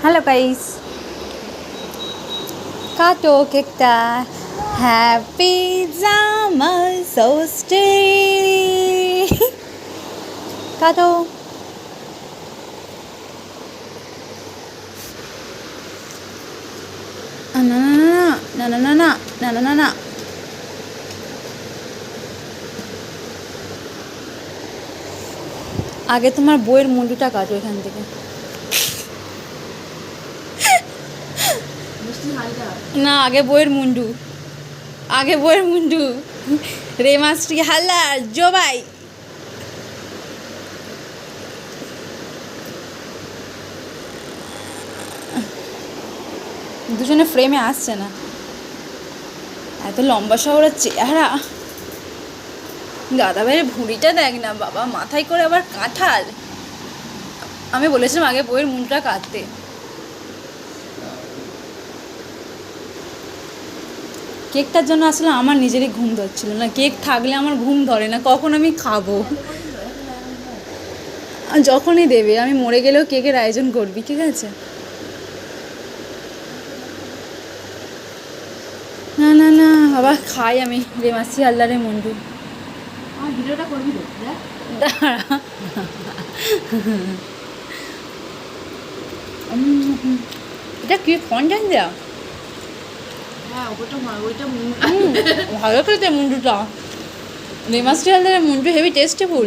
Hello guys কাটো কেকটা happy জামার সোস্টে কাটো না না না না না না না না না আগে তোমার বইয়ের মুন্ডুটা কাটো এখান থেকে না, আগে বইয়ের মুন্ডু। আগে বইয়ের মুন্ডু। রেমাশ্রী হাল্লার জবাই দুজনে ফ্রেমে আসছে না। এত লম্বা শহরের চেহারা। দাদা ভাইয়ের ভুঁড়িটা দেখ না, বাবা, মাথায় করে আবার কাঁঠাল। আমি বলেছিলাম আগে বইয়ের মুন্ডুটা কাটতে। কেকটার জন্য আসলে আমার নিজেরই ঘুম ধরছিল না। কেক থাকলে আমার ঘুম ধরে না কখন আমি খাব? যখনই দেবে আমি মরে গেলেও কেকের আয়োজন করবি ঠিক আছে? না না না বাবা খাই আমি। আল্লাহরে আমার ভিডিওটা করবি দাঁড়া। এটা কি ফন্টান দেওয়া ভালো খেতে মুন্ডুটা। আল্লাহরে মুন্ডু হেভি টেস্টেফুল